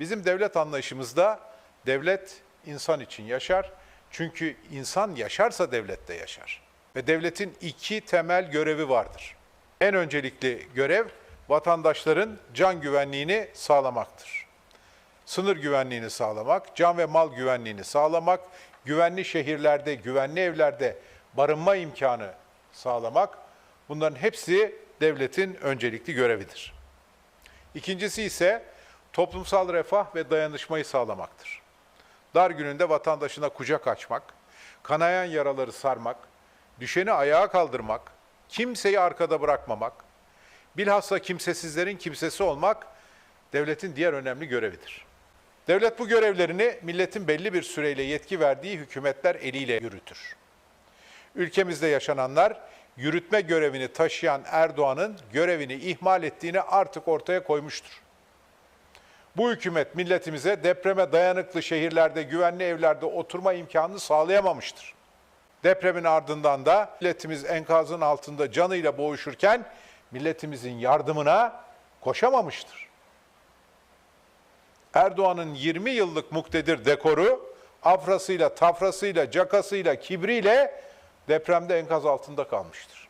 Bizim devlet anlayışımızda devlet insan için yaşar. Çünkü insan yaşarsa devlet de yaşar. Ve devletin iki temel görevi vardır. En öncelikli görev vatandaşların can güvenliğini sağlamaktır. Sınır güvenliğini sağlamak, can ve mal güvenliğini sağlamak, güvenli şehirlerde, güvenli evlerde barınma imkanı sağlamak bunların hepsi devletin öncelikli görevidir. İkincisi ise toplumsal refah ve dayanışmayı sağlamaktır. Dar gününde vatandaşına kucak açmak, kanayan yaraları sarmak, düşeni ayağa kaldırmak, kimseyi arkada bırakmamak, bilhassa kimsesizlerin kimsesi olmak devletin diğer önemli görevidir. Devlet bu görevlerini milletin belli bir süreyle yetki verdiği hükümetler eliyle yürütür. Ülkemizde yaşananlar yürütme görevini taşıyan Erdoğan'ın görevini ihmal ettiğini artık ortaya koymuştur. Bu hükümet milletimize depreme dayanıklı şehirlerde, güvenli evlerde oturma imkanını sağlayamamıştır. Depremin ardından da milletimiz enkazın altında canıyla boğuşurken milletimizin yardımına koşamamıştır. Erdoğan'ın 20 yıllık muktedir dekoru afrasıyla, tafrasıyla, cakasıyla, kibriyle depremde enkaz altında kalmıştır.